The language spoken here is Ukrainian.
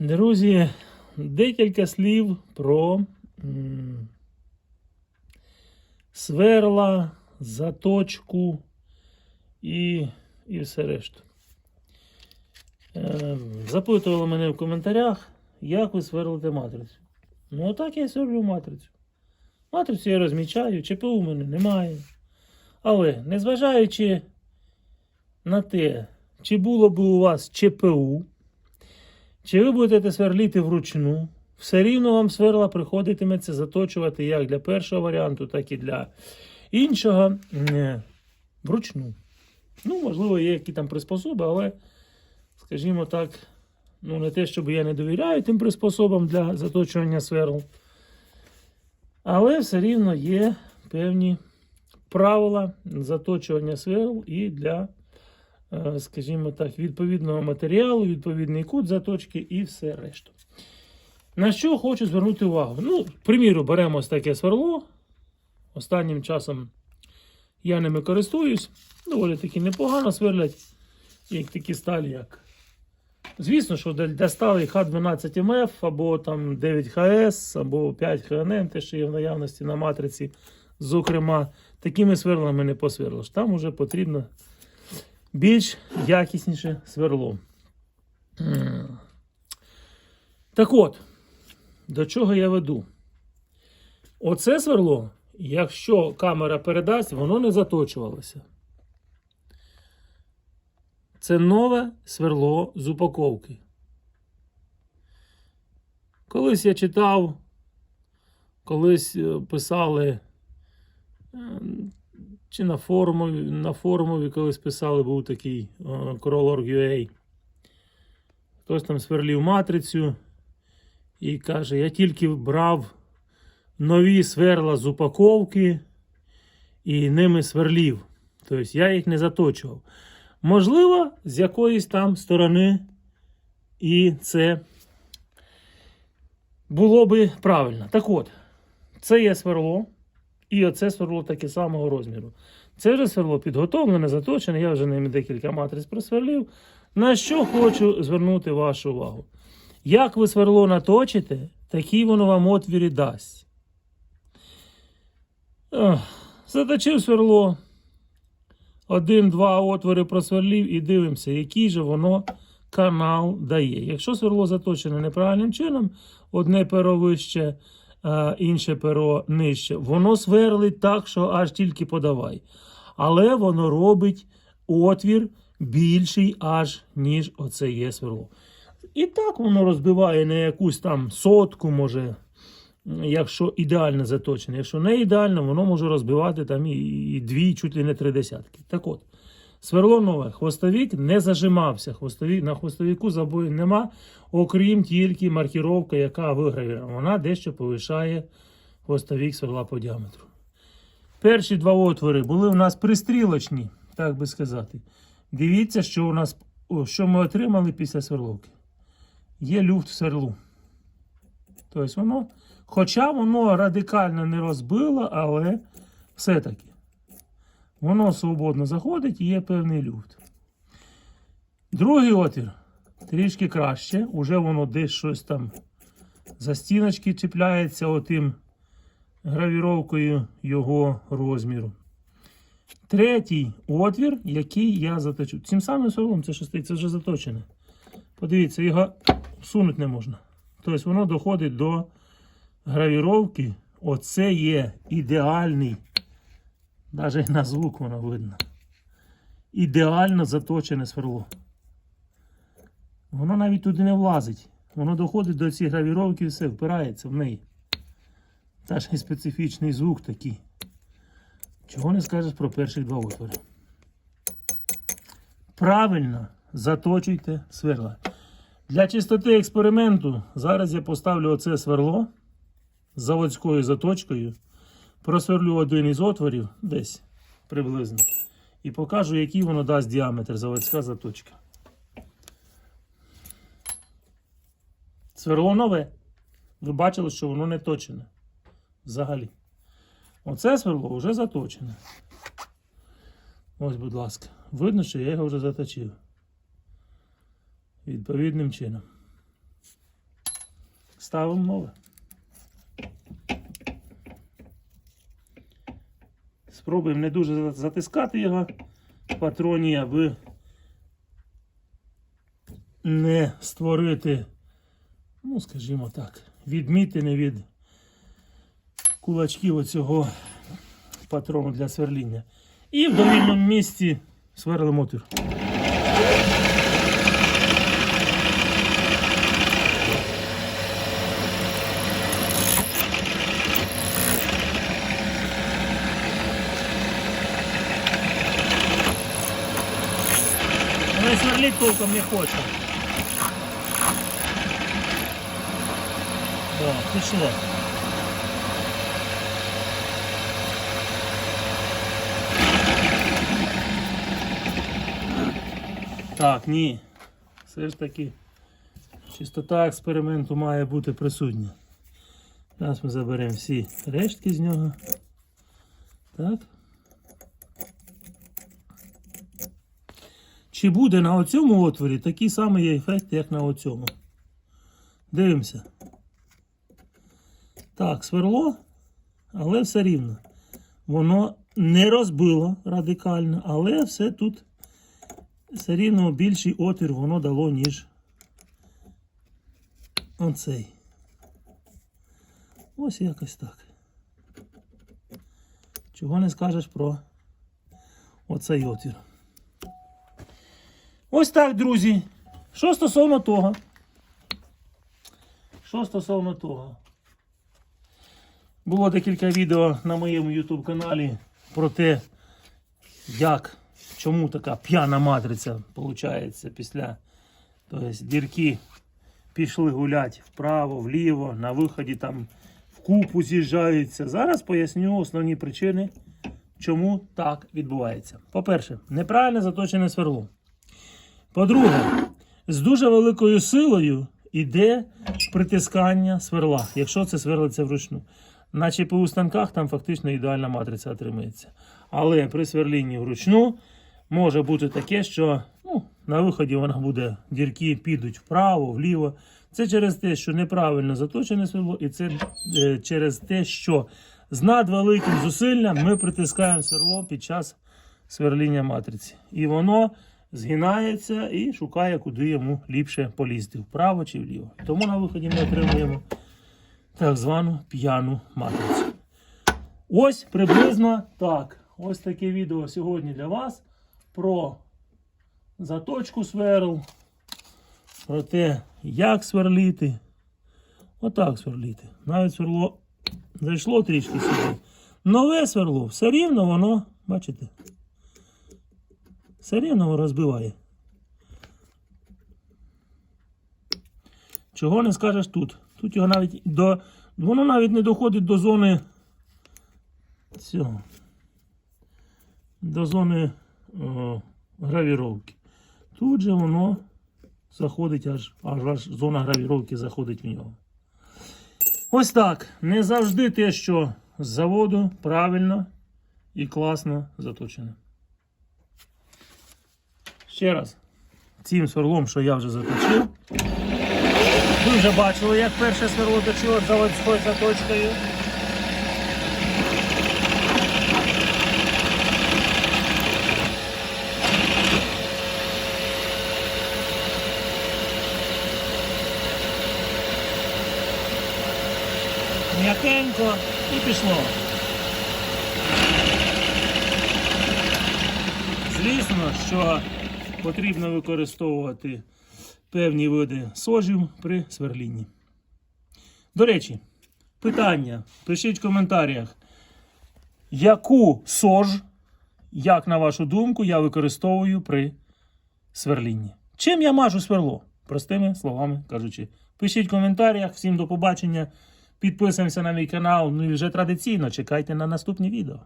Друзі, декілька слів про сверла, заточку і, і все решту. Е, запитували мене в коментарях, як ви сверлите матрицю. Ну, отак я сверлю матрицю. Матрицю я розмічаю, ЧПУ у мене немає. Але незважаючи на те, чи було б у вас ЧПУ, чи ви будете сверліти вручну, все рівно вам сверла приходитиметься заточувати як для першого варіанту, так і для іншого е, вручну. Ну, можливо, є які там приспособи, але, скажімо так, ну не те, щоб я не довіряю тим приспособам для заточування сверл. Але все рівно є певні правила заточування сверл і для скажімо так, відповідного матеріалу, відповідний кут заточки і все решту. На що хочу звернути увагу? Ну, к приміру, беремо ось таке сверло. Останнім часом я ними користуюсь. Доволі таки непогано сверлять, як такі сталі, як. Звісно, що для сталей Х12МФ або там 9ХС, або 5 ХНМ, те, що є в наявності на матриці, зокрема, такими сверлами не посверлиш. Там вже потрібно більш якісніше сверло. Так от, до чого я веду? Оце сверло, якщо камера передасть, воно не заточувалося. Це нове сверло з упаковки. Колись я читав, колись е, писали е, чи на форумові, на форумові колись писали, був такий е, Хтось там сверлів матрицю і каже: я тільки брав нові сверла з упаковки і ними сверлів. Тобто я їх не заточував. Можливо, з якоїсь там сторони і це було би правильно. Так от, це є сверло. І оце сверло таке самого розміру. Це вже сверло підготовлене, заточене. Я вже ними декілька матриць просверлив. На що хочу звернути вашу увагу. Як ви сверло наточите, такий воно вам отвір дасть. Заточив сверло. Один-два отвори просверлів і дивимося, який же воно канал дає. Якщо сверло заточене неправильним чином, одне перо вище, інше перо нижче, воно сверлить так, що аж тільки подавай. Але воно робить отвір більший, аж ніж оце є сверло. І так воно розбиває на якусь там сотку, може, якщо ідеально заточене. Якщо не ідеально, воно може розбивати там і дві, чуть ли не три десятки. Так от, сверло нове, хвостовік не зажимався. Хвостовік, на хвостовіку забою нема, окрім тільки маркіровка, яка вигравірована. Вона дещо повишає хвостовік сверла по діаметру. Перші два отвори були у нас пристрілочні, так би сказати. Дивіться, що у нас, що ми отримали після сверловки. Є люфт в сверлу. Тобто воно, хоча воно радикально не розбило, але все-таки воно свободно заходить і є певний люфт. Другий отвір трішки краще. Уже воно десь щось там за стіночки чіпляється отим гравіровкою його розміру. Третій отвір, який я заточу. Цим самим сверлом це шостий, це вже заточене. Подивіться, його всунути не можна. Тобто воно доходить до гравіровки. Оце є ідеальний, навіть на звук воно видно. Ідеально заточене сверло. Воно навіть туди не влазить. Воно доходить до цієї гравіровки і все, впирається в неї. Та ж і специфічний звук такий. Чого не скажеш про перші два отвори? Правильно заточуйте сверла. Для чистоти експерименту зараз я поставлю оце сверло з заводською заточкою. Просверлю один із отворів десь приблизно. І покажу, який воно дасть діаметр заводська заточка. Сверло нове. Ви бачили, що воно не точене. Взагалі. Оце сверло вже заточене. Ось, будь ласка. Видно, що я його вже заточив. Відповідним чином. ставимо нове. Спробуємо не дуже затискати його в патроні, аби не створити, ну, скажімо так, відмітини від кулачків оцього патрону для сверління. І в довільному місці сверлимо отвір. Але сверлить толком не хоче. О, пішло. Так, ні. Все ж таки чистота експерименту має бути присутня. Зараз ми заберемо всі рештки з нього. Так. Чи буде на оцьому отворі такий самий ефект, як на оцьому? Дивимося. Так, сверло, але все рівно. Воно не розбило радикально, але все тут все рівно більший отвір воно дало, ніж оцей. Ось якось так. Чого не скажеш про оцей отвір. Ось так, друзі. Що стосовно того. Що стосовно того. Було декілька відео на моєму YouTube каналі про те, як, чому така п'яна матриця виходить після тобто, дірки пішли гуляти вправо, вліво, на виході там в купу з'їжджаються. Зараз поясню основні причини, чому так відбувається. По-перше, неправильно заточене сверло. По-друге, з дуже великою силою йде притискання сверла, якщо це сверлиться вручну. На ЧПУ станках там фактично ідеальна матриця отримується. Але при сверлінні вручну може бути таке, що ну, на виході вона буде, дірки підуть вправо, вліво. Це через те, що неправильно заточене сверло, і це е, через те, що з надвеликим зусиллям ми притискаємо сверло під час сверління матриці. І воно згинається і шукає, куди йому ліпше полізти, вправо чи вліво. Тому на виході ми отримуємо так звану п'яну матрицю. Ось приблизно так. Ось таке відео сьогодні для вас про заточку сверл, про те, як сверліти. Отак сверліти. Навіть сверло зайшло трішки сюди. Нове сверло, все рівно воно, бачите, рівно розбиває. Чого не скажеш тут? Тут його навіть до. Воно навіть не доходить до зони цього. До зони о, гравіровки. Тут же воно заходить аж, аж, аж зона гравіровки заходить в нього. Ось так. Не завжди те, що з заводу правильно і класно заточено. Ще раз, цим сверлом, що я вже заточив. Ви вже бачили, як перше сверло точило заводською заточкою. М'якенько і пішло. Звісно, що потрібно використовувати певні види сожів при сверлінні. До речі, питання. Пишіть в коментарях, яку сож, як на вашу думку, я використовую при сверлінні. Чим я мажу сверло? Простими словами кажучи. Пишіть в коментарях. Всім до побачення. Підписуємося на мій канал. Ну і вже традиційно чекайте на наступні відео.